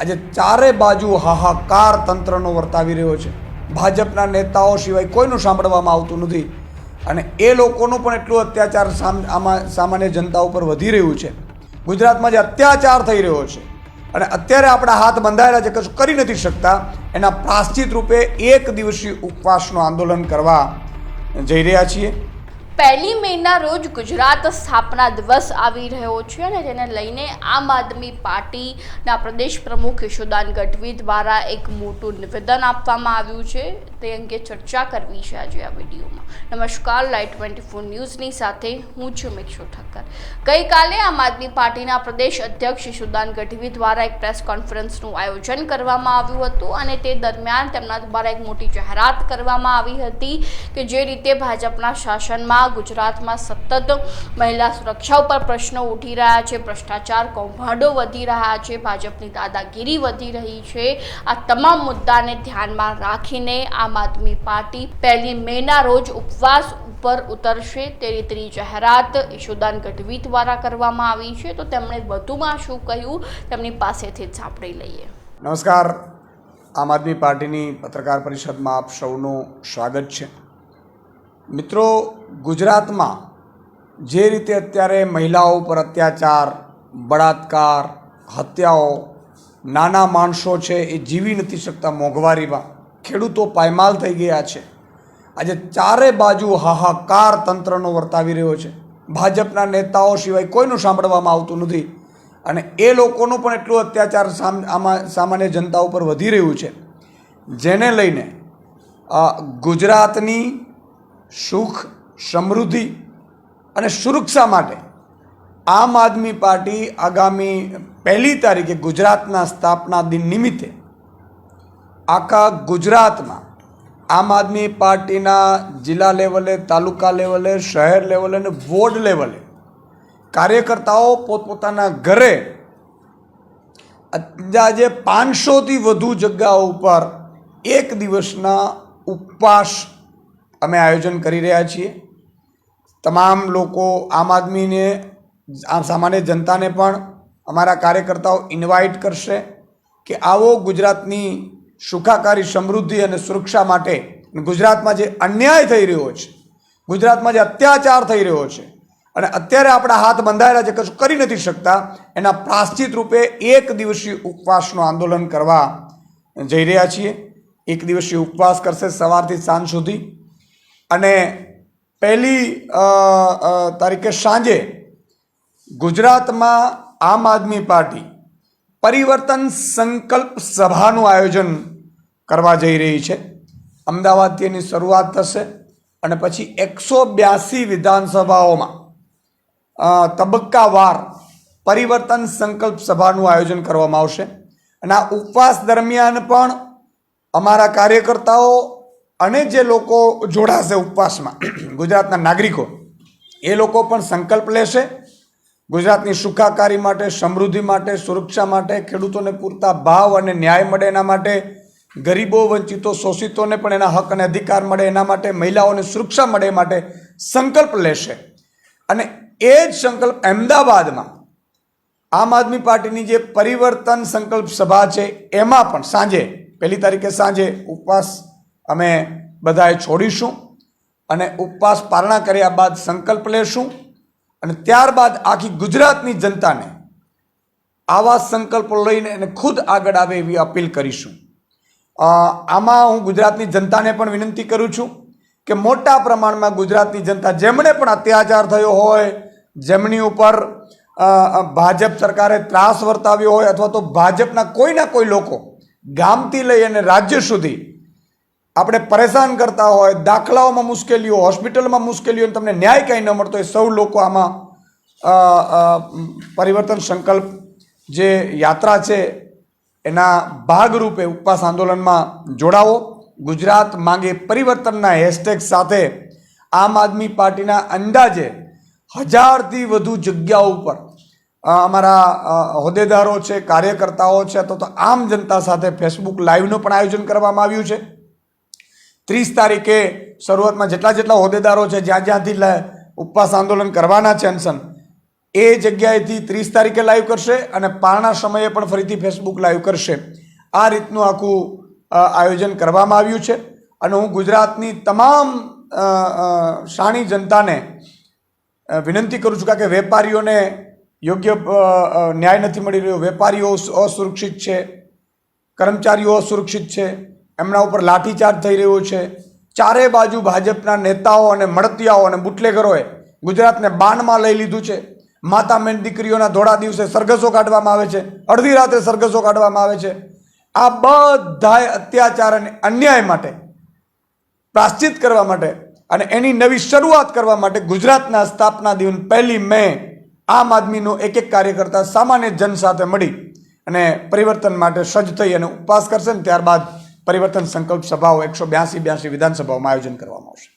આજે ચારે બાજુ હાહાકાર તંત્રનો વર્તાવી રહ્યો છે. ભાજપના નેતાઓ સિવાય કોઈનું સાંભળવામાં આવતું નથી. અને એ લોકોનું પણ એટલું અત્યાચાર આમાં સામાન્ય જનતા ઉપર વધી રહ્યું છે. ગુજરાતમાં જે અત્યાચાર થઈ રહ્યો છે અને અત્યારે આપણા હાથ બંધાયેલા છે, કશું કરી નથી શકતા, એના પ્રાશ્ચિત રૂપે એક દિવસીય ઉપવાસનું આંદોલન કરવા જઈ રહ્યા છીએ. પહેલી મેના રોજ ગુજરાત સ્થાપના દિવસ આવી રહ્યો છે અને તેને લઈને આમ આદમી પાર્ટીના પ્રદેશ પ્રમુખ યશોદાન ગઢવી દ્વારા એક મોટું નિવેદન આપવામાં આવ્યું છે. તે અંગે ચર્ચા કરવી છે આજે આ વિડીયોમાં. નમસ્કાર લાઈટ ટ્વેન્ટી ફોર ન્યૂઝની સાથે હું છું મિક્ષુ ઠક્કર. ગઈકાલે આમ આદમી પાર્ટીના પ્રદેશ અધ્યક્ષ યશોદાન ગઢવી દ્વારા એક પ્રેસ કોન્ફરન્સનું આયોજન કરવામાં આવ્યું હતું અને તે દરમિયાન તેમના દ્વારા એક મોટી જાહેરાત કરવામાં આવી હતી કે જે રીતે ભાજપના શાસનમાં ગુજરાતમાં સતત મહિલા સુરક્ષા ઉપર પ્રશ્નો ઉઠી રહ્યા છે, ભ્રષ્ટાચાર કૌભાંડો વધી રહ્યા છે, ભાજપની દાદાગીરી વધી રહી છે. આ તમામ મુદ્દાને ધ્યાનમાં રાખીને આમ આદમી પાર્ટી પહેલી મેના રોજ ઉપવાસ ઉપર ઉતરશે. તે રીતની જાહેરાત યશોદાન ગઢવી દ્વારા કરવામાં આવી છે. તો તેમણે વધુમાં શું કહ્યું? તેમની પાસેથી જ સાંભળી લઈએ. નમસ્કાર. આમ આદમી પાર્ટીની પત્રકાર પરિષદમાં આપ સૌનું સ્વાગત છે. મિત્રો, ગુજરાતમાં જે રીતે અત્યારે મહિલાઓ પર અત્યાચાર, બળાત્કાર, હત્યાઓ, નાના માણસો છે એ જીવી નથી શકતા મોંઘવારીમાં ખેડૂતો પાયમાલ થઈ ગયા છે. આજે ચારે બાજુ હાહાકાર તંત્રનો વર્તાવી રહ્યો છે. ભાજપના નેતાઓ સિવાય કોઈનું સાંભળવામાં આવતું નથી. અને એ લોકોનું પણ એટલું અત્યાચાર આમાં સામાન્ય જનતા ઉપર વધી રહ્યું છે. જેને લઈને ગુજરાતની સુખ, સમૃદ્ધિ અને સુરક્ષા માટે આમ આદમી પાર્ટી આગામી પહેલી તારીખે ગુજરાતના સ્થાપના દિન નિમિત્તે આખા ગુજરાતમાં આમ આદમી પાર્ટીના જિલ્લા લેવલે, તાલુકા લેવલે, શહેર લેવલે અને વોર્ડ લેવલે કાર્યકર્તાઓ પોતપોતાના ઘરે અંદાજે પાંચસોથી વધુ જગ્યાઓ ઉપર એક દિવસના ઉપવાસ અમે આયોજન કરી રહ્યા છીએ. તમામ લોકો, આમ આદમીને, આમ સામાન્ય જનતાને પણ અમારા કાર્યકર્તાઓ ઇન્વાઇટ કરશે કે આવો ગુજરાતની સુખાકારી, સમૃદ્ધિ અને સુરક્ષા માટે ગુજરાતમાં જે અન્યાય થઈ રહ્યો છે, ગુજરાતમાં જે અત્યાચાર થઈ રહ્યો છે અને અત્યારે આપણા હાથ બંધાયેલા છે, કશું કરી નથી શકતા, એના પ્રાશ્ચિત રૂપે એક દિવસીય ઉપવાસનું આંદોલન કરવા જઈ રહ્યા છીએ. એક દિવસીય ઉપવાસ કરશે સવારથી સાંજ સુધી. અને પહેલી તારીખે સાંજે ગુજરાતમાં આમ આદમી પાર્ટી પરિવર્તન સંકલ્પ સભાનું આયોજન કરવા જઈ રહી છે. અમદાવાદથી એની શરૂઆત થશે અને પછી એકસો બ્યાસી વિધાનસભાઓમાં તબક્કાવાર પરિવર્તન સંકલ્પ સભાનું આયોજન કરવામાં આવશે. અને આ ઉપવાસ દરમિયાન પણ અમારા કાર્યકર્તાઓ અને જે લોકો જોડાશે ઉપવાસમાં, ગુજરાતના નાગરિકો, એ લોકો પણ સંકલ્પ લેશે. ગુજરાતની સુખાકારી માટે, સમૃદ્ધિ માટે, સુરક્ષા માટે, ખેડૂતોને પૂરતા ભાવ અને ન્યાય મળે એના માટે ગરીબો વંચિતો, શોષિતોને પણ એના હક અને અધિકાર મળે, એના માટે મહિલાઓને સુરક્ષા મળે એ માટે સંકલ્પ લેશે. અને એ જ સંકલ્પ અમદાવાદમાં આમ આદમી પાર્ટીની જે પરિવર્તન સંકલ્પ સભા છે, એમાં પણ સાંજે, પહેલી તારીખે સાંજે ઉપવાસ અમે બધાએ છોડીશું અને ઉપવાસ પારણા કર્યા બાદ સંકલ્પ લેશું અને ત્યારબાદ આખી ગુજરાતની જનતાને આવા સંકલ્પો લઈને એને ખુદ આગળ આવે એવી અપીલ કરીશું. આમાં હું ગુજરાતની જનતાને પણ વિનંતી કરું છું કે મોટા પ્રમાણમાં ગુજરાતની જનતા જેમણે પણ અત્યાચાર થયો હોય, જેમની ઉપર ભાજપ સરકારે ત્રાસ વર્તાવ્યો હોય અથવા તો ભાજપના કોઈના કોઈ લોકો ગામથી લઈ અને રાજ્ય સુધી આપણે પરેશાન કરતા હોય, દાખલાઓમાં મુશ્કેલીઓ, હોસ્પિટલમાં મુશ્કેલીઓ તમને ન્યાય કંઈ ન મળતો હોય, સૌ લોકો આમાં પરિવર્તન સંકલ્પ જે યાત્રા છે એના ભાગરૂપે ઉપવાસ આંદોલનમાં જોડાવો. ગુજરાત માંગે પરિવર્તનના હેશટેગ સાથે આમ આદમી પાર્ટીના અંદાજે હજારથી વધુ જગ્યાઓ ઉપર અમારા હોદ્દેદારો છે, કાર્યકર્તાઓ છે, અથવા તો આમ જનતા સાથે ફેસબુક લાઈવનું પણ આયોજન કરવામાં આવ્યું છે. ત્રીસ તારીખે શરૂઆતમાં જેટલા જેટલા હોદ્દેદારો છે, જ્યાં જ્યાંથી ઉપવાસ આંદોલન કરવાના છે અનશન એ જગ્યાએથી ત્રીસ તારીખે લાઈવ કરશે અને પારણા સમયે પણ ફરીથી ફેસબુક લાઈવ કરશે. આ રીતનું આખું આયોજન કરવામાં આવ્યું છે. અને હું ગુજરાતની તમામ શાણી જનતાને વિનંતી કરું છું કારણ કે વેપારીઓને યોગ્ય ન્યાય નથી મળી રહ્યો. વેપારીઓ અસુરક્ષિત છે. કર્મચારીઓ અસુરક્ષિત છે. એમના ઉપર લાઠીચાર્જ થઈ રહ્યો છે. ચારે બાજુ ભાજપના નેતાઓ અને મળતિયાઓ અને બુટલેગરોએ ગુજરાતને બાનમાં લઈ લીધું છે. માતા મેન દીકરીઓના ધોળા દિવસે સરઘસો કાઢવામાં આવે છે, અડધી રાત્રે સરઘસો કાઢવામાં આવે છે. આ બધાય અત્યાચાર અને અન્યાય માટે, પ્રાશ્ચિત કરવા માટે અને એની નવી શરૂઆત કરવા માટે ગુજરાતના સ્થાપના દિવસ પહેલી મે આમ આદમીનો એક એક કાર્યકર્તા સામાન્ય જન સાથે મળી અને પરિવર્તન માટે સજ્જ થઈ અને ઉપવાસ કરશે ને ત્યારબાદ પરિવર્તન સંકલ્પ સભાઓ એકસો બ્યાસી બ્યાસી વિધાનસભાઓમાં આયોજન કરવામાં આવશે.